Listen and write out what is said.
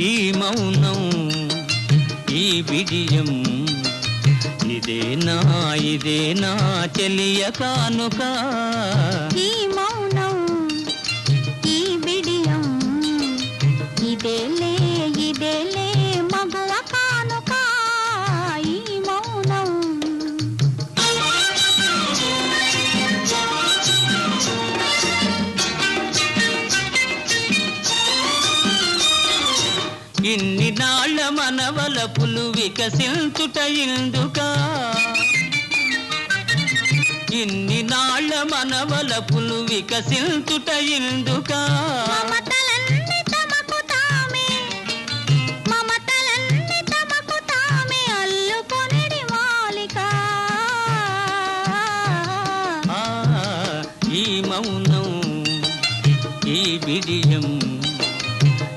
ఈ మౌనం ఈ బిడియం ఇదేనా ఇదేనా చెలియ కానుక? ఈ మౌనం ఈ బిడియం ఇదేలే ఇన్ని నాళ్ళ మనవల పులు వికసించుట ఇందుగా ఇన్ని నాళ్ళ మనవలపులు వికసించుట ఇందుగా ఈ మౌనం ఈ విడియం